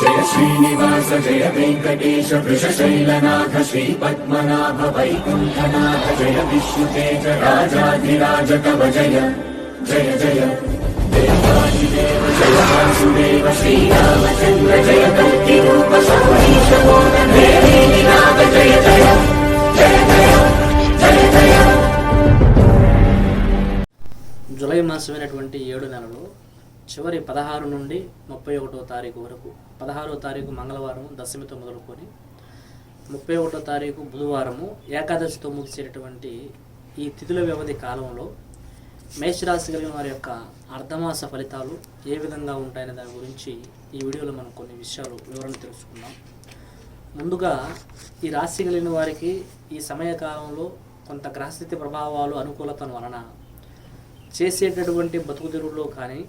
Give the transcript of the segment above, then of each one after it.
జయ శ్రీనివాస జయ వెంకటేశ వృషశైలనాథ శ్రీ పద్మనాభ వైకుంఠనాథ జయ విష్ణుతేజ రాజాధిరాజ కవ జయ జయ జయ. దేవాదిదేవ జయ వాసుదేవ శ్రీరామచంద్ర జయ కల్కి రూప సౌరీశ నాథ జయ జయ జయ జయ జయ జయ. జూలై మాసమైనటువంటి ఏడు నెలలు చివరి పదహారు నుండి ముప్పై ఒకటో తారీఖు వరకు పదహారో తారీఖు మంగళవారం దశమితో మొదలుకొని ముప్పై ఒకటో తారీఖు బుధవారము ఏకాదశితో ముగిసేటటువంటి ఈ తిథుల వ్యవధి కాలంలో మేషరాశి కలిగిన వారి యొక్క అర్ధమాస ఫలితాలు ఏ విధంగా ఉంటాయనే దాని గురించి ఈ వీడియోలో మనం కొన్ని విషయాలు వివరణ తెలుసుకుందాం. ముందుగా ఈ రాశి కలిగిన వారికి ఈ సమయకాలంలో కొంత గ్రహస్థితి ప్రభావాలు అనుకూలతను వలన చేసేటటువంటి బతుకు కానీ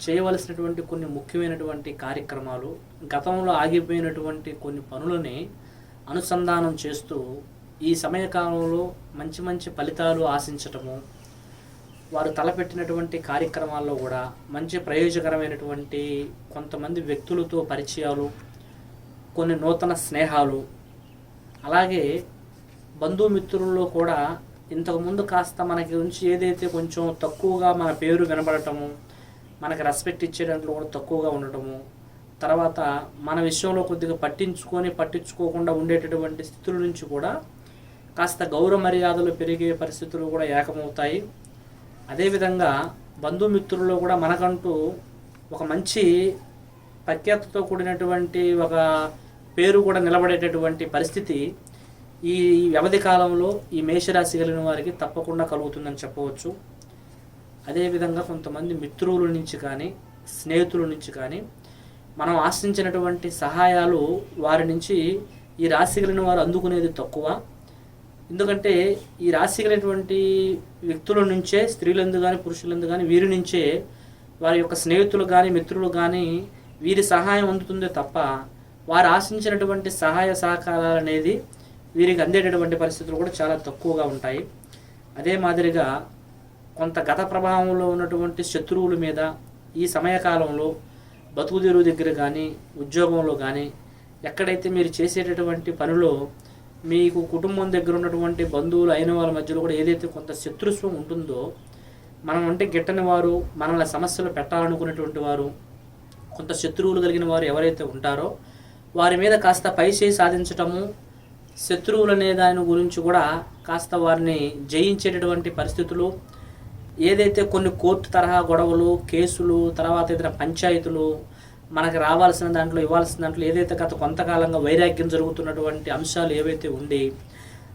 చేయవలసినటువంటి కొన్ని ముఖ్యమైనటువంటి కార్యక్రమాలు గతంలో ఆగిపోయినటువంటి కొన్ని పనులని అనుసంధానం చేస్తూ ఈ సమయకాలంలో మంచి మంచి ఫలితాలు ఆశించటము వారు తలపెట్టినటువంటి కార్యక్రమాల్లో కూడా మంచి ప్రయోజకరమైనటువంటి కొంతమంది వ్యక్తులతో పరిచయాలు కొన్ని నూతన స్నేహాలు అలాగే బంధుమిత్రుల్లో కూడా ఇంతకుముందు కాస్త మనకి నుంచి ఏదైతే కొంచెం తక్కువగా మన పేరు వినబడటము మనకి రెస్పెక్ట్ ఇచ్చే దాంట్లో కూడా తక్కువగా ఉండటము తర్వాత మన విషయంలో కొద్దిగా పట్టించుకొని పట్టించుకోకుండా ఉండేటటువంటి స్థితుల నుంచి కూడా కాస్త గౌరవ మర్యాదలు పెరిగే పరిస్థితులు కూడా ఏకమవుతాయి. అదేవిధంగా బంధుమిత్రుల్లో కూడా మనకంటూ ఒక మంచి ప్రఖ్యాతతో కూడినటువంటి ఒక పేరు కూడా నిలబడేటటువంటి పరిస్థితి ఈ వ్యవధి కాలంలో ఈ మేషరాశి కలిగిన వారికి తప్పకుండా కలుగుతుందని చెప్పవచ్చు. అదేవిధంగా కొంతమంది మిత్రుల నుంచి కానీ స్నేహితుల నుంచి కానీ మనం ఆశించినటువంటి సహాయాలు వారి నుంచి ఈ రాశి కలిగిన వారు అందుకునేది తక్కువ. ఎందుకంటే ఈ రాశి కలిగినటువంటి వ్యక్తుల నుంచే స్త్రీలందు కానీ పురుషులందు కానీ వీరి నుంచే వారి యొక్క స్నేహితులు కానీ మిత్రులు కానీ వీరి సహాయం అందుతుందే తప్ప వారు ఆశించినటువంటి సహాయ సహకారాలు అనేది వీరికి అందేటటువంటి పరిస్థితులు కూడా చాలా తక్కువగా ఉంటాయి. అదే మాదిరిగా కొంత గత ప్రభావంలో ఉన్నటువంటి శత్రువుల మీద ఈ సమయకాలంలో బతుకుదెరువు దగ్గర కానీ ఉద్యోగంలో కానీ ఎక్కడైతే మీరు చేసేటటువంటి పనిలో మీకు కుటుంబం దగ్గర ఉన్నటువంటి బంధువులు అయిన వాళ్ళ మధ్యలో కూడా ఏదైతే కొంత శత్రుత్వం ఉంటుందో మనం అంటే గిట్టని వారు మనల్ని సమస్యలు పెట్టాలనుకునేటువంటి వారు కొంత శత్రువులు కలిగిన వారు ఎవరైతే ఉంటారో వారి మీద కాస్త పై చేయి సాధించటము శత్రువులు అనే దాని గురించి కూడా కాస్త వారిని జయించేటటువంటి పరిస్థితులు ఏదైతే కొన్ని కోర్టు తరహా గొడవలు కేసులు తర్వాత ఇతర పంచాయతీలు మనకు రావాల్సిన దాంట్లో ఇవ్వాల్సిన దాంట్లో ఏదైతే గత కొంతకాలంగా వైరాగ్యం జరుగుతున్నటువంటి అంశాలు ఏవైతే ఉండి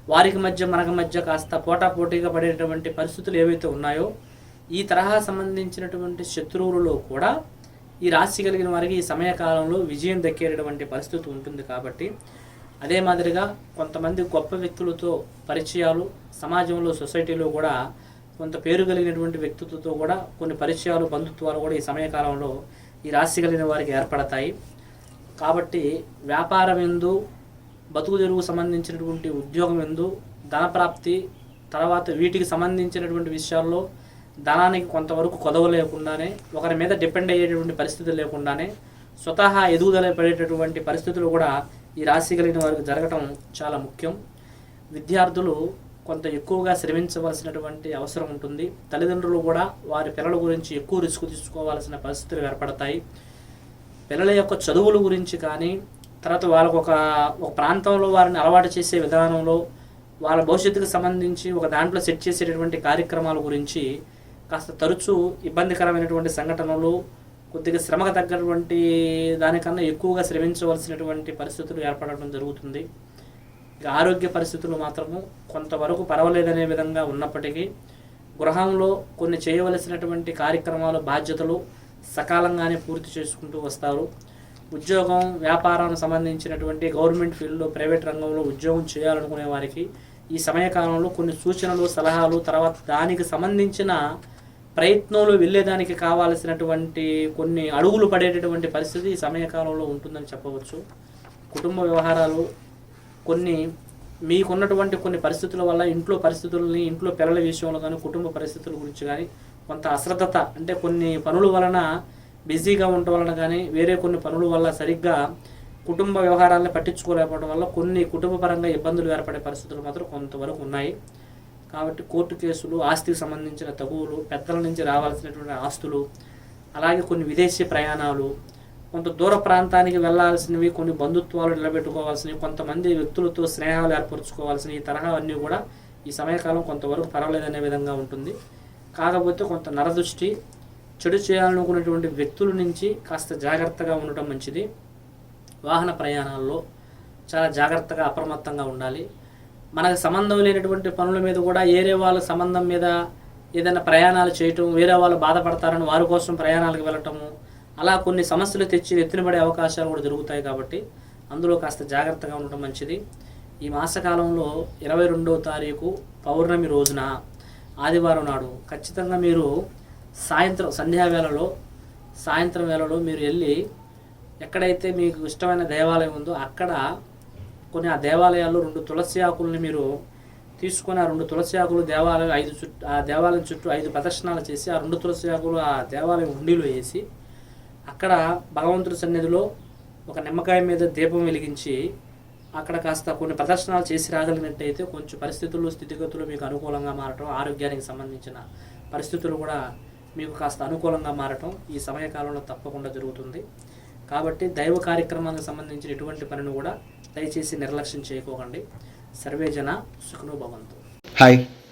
వారికి మధ్య మనకి మధ్య కాస్త పోటాపోటీగా పడేటటువంటి పరిస్థితులు ఏవైతే ఉన్నాయో ఈ తరహా సంబంధించినటువంటి శత్రువులలో కూడా ఈ రాశి కలిగిన వారికి ఈ సమయకాలంలో విజయం దక్కేటటువంటి పరిస్థితి ఉంటుంది కాబట్టి అదే మాదిరిగా కొంతమంది గొప్ప వ్యక్తులతో పరిచయాలు సమాజంలో సొసైటీలో కూడా కొంత పేరు కలిగినటువంటి వ్యక్తిత్వంతో కూడా కొన్ని పరిచయాలు బంధుత్వాలు కూడా ఈ సమయకాలంలో ఈ రాశి కలిగిన వారికి ఏర్పడతాయి. కాబట్టి వ్యాపారం ఎందు బతుకు తెరువు సంబంధించినటువంటి ఉద్యోగం ఎందు ధనప్రాప్తి తర్వాత వీటికి సంబంధించినటువంటి విషయాల్లో ధనానికి కొంతవరకు కొదవ లేకుండానే ఒకరి మీద డిపెండ్ అయ్యేటటువంటి పరిస్థితి లేకుండానే స్వతహా ఎదుగుదల పడేటటువంటి పరిస్థితులు కూడా ఈ రాశి కలిగిన వారికి జరగటం చాలా ముఖ్యం. విద్యార్థులు కొంత ఎక్కువగా శ్రమించవలసినటువంటి అవసరం ఉంటుంది. తల్లిదండ్రులు కూడా వారి పిల్లల గురించి ఎక్కువ రిస్క్ తీసుకోవాల్సిన పరిస్థితులు ఏర్పడతాయి. పిల్లల యొక్క చదువుల గురించి కానీ తర్వాత వాళ్ళకు ఒక ఒక ప్రాంతంలో వారిని అలవాటు చేసే విధానంలో వాళ్ళ భవిష్యత్తుకు సంబంధించి ఒక దాంట్లో సెట్ చేసేటటువంటి కార్యక్రమాల గురించి కాస్త తరచూ ఇబ్బందికరమైనటువంటి సంఘటనలు కొద్దిగా శ్రమకు తగ్గటువంటి దానికన్నా ఎక్కువగా శ్రమించవలసినటువంటి పరిస్థితులు ఏర్పడడం జరుగుతుంది. ఆరోగ్య పరిస్థితులు మాత్రము కొంతవరకు పర్వాలేదనే విధంగా ఉన్నప్పటికీ గృహంలో కొన్ని చేయవలసినటువంటి కార్యక్రమాలు బాధ్యతలు సకాలంగానే పూర్తి చేసుకుంటూ వస్తారు. ఉద్యోగం వ్యాపారానికి సంబంధించినటువంటి గవర్నమెంట్ ఫీల్డ్లో ప్రైవేట్ రంగంలో ఉద్యోగం చేయాలనుకునే వారికి ఈ సమయకాలంలో కొన్ని సూచనలు సలహాలు తర్వాత దానికి సంబంధించిన ప్రయత్నంలో వెళ్ళేదానికి కావాల్సినటువంటి కొన్ని అడుగులు పడేటటువంటి పరిస్థితి ఈ సమయకాలంలో ఉంటుందని చెప్పవచ్చు. కుటుంబ వ్యవహారాలు కొన్ని మీకున్నటువంటి కొన్ని పరిస్థితుల వల్ల ఇంట్లో పరిస్థితులని ఇంట్లో పిల్లల విషయంలో కానీ కుటుంబ పరిస్థితుల గురించి కానీ కొంత అశ్రద్ధత అంటే కొన్ని పనుల వలన బిజీగా ఉండటం వలన కానీ వేరే కొన్ని పనుల వల్ల సరిగ్గా కుటుంబ వ్యవహారాలను పట్టించుకోలేకపోవడం వల్ల కొన్ని కుటుంబపరంగా ఇబ్బందులు ఏర్పడే పరిస్థితులు మాత్రం కొంతవరకు ఉన్నాయి. కాబట్టి కోర్టు కేసులు ఆస్తికి సంబంధించిన తగువులు పెద్దల నుంచి రావాల్సినటువంటి ఆస్తులు అలాగే కొన్ని విదేశీ ప్రయాణాలు కొంత దూర ప్రాంతానికి వెళ్ళాల్సినవి కొన్ని బంధుత్వాలు నిలబెట్టుకోవాల్సినవి కొంతమంది వ్యక్తులతో స్నేహాలు ఏర్పరచుకోవాల్సిన ఈ తరహా అన్నీ కూడా ఈ సమయకాలం కొంతవరకు పర్వాలేదనే విధంగా ఉంటుంది. కాకపోతే కొంత నరదృష్టి చెడు చేయాలనుకున్నటువంటి వ్యక్తుల నుంచి కాస్త జాగ్రత్తగా ఉండటం మంచిది. వాహన ప్రయాణాల్లో చాలా జాగ్రత్తగా అప్రమత్తంగా ఉండాలి. మనకు సంబంధం లేనటువంటి పనుల మీద కూడా వేరే వాళ్ళ సంబంధం మీద ఏదైనా ప్రయాణాలు చేయటం వేరే వాళ్ళు బాధపడతారని వారి కోసం ప్రయాణాలకు వెళ్ళటము అలా కొన్ని సమస్యలు తెచ్చి ఎత్తునబడే అవకాశాలు కూడా జరుగుతాయి కాబట్టి అందులో కాస్త జాగ్రత్తగా ఉండటం మంచిది. ఈ మాసకాలంలో ఇరవై రెండవ తారీఖు పౌర్ణమి రోజున ఆదివారం నాడు ఖచ్చితంగా మీరు సాయంత్రం సంధ్యావేళలో సాయంత్రం వేళలో మీరు వెళ్ళి ఎక్కడైతే మీకు ఇష్టమైన దేవాలయం ఉందో అక్కడ కొన్ని ఆ దేవాలయాల్లో రెండు తులసి ఆకుల్ని మీరు తీసుకొని ఆ రెండు తులసి ఆకులు దేవాలయం ఐదు చుట్టూ ఆ దేవాలయం చుట్టూ ఐదు ప్రదర్శనలు చేసి ఆ రెండు తులసి ఆకులు ఆ దేవాలయం హుండీలో వేసి అక్కడ భగవంతుడి సన్నిధిలో ఒక నిమ్మకాయ మీద దీపం వెలిగించి అక్కడ కాస్త కొన్ని ప్రదర్శనలు చేసి రాగలిగినట్టయితే కొంచెం పరిస్థితులు స్థితిగతులు మీకు అనుకూలంగా మారటం ఆరోగ్యానికి సంబంధించిన పరిస్థితులు కూడా మీకు కాస్త అనుకూలంగా మారటం ఈ సమయకాలంలో తప్పకుండా జరుగుతుంది. కాబట్టి దైవ కార్యక్రమానికి సంబంధించిన ఎటువంటి పనిని కూడా దయచేసి నిర్లక్ష్యం చేయకోకండి. సర్వేజన సుఖను భవంతు. హాయ్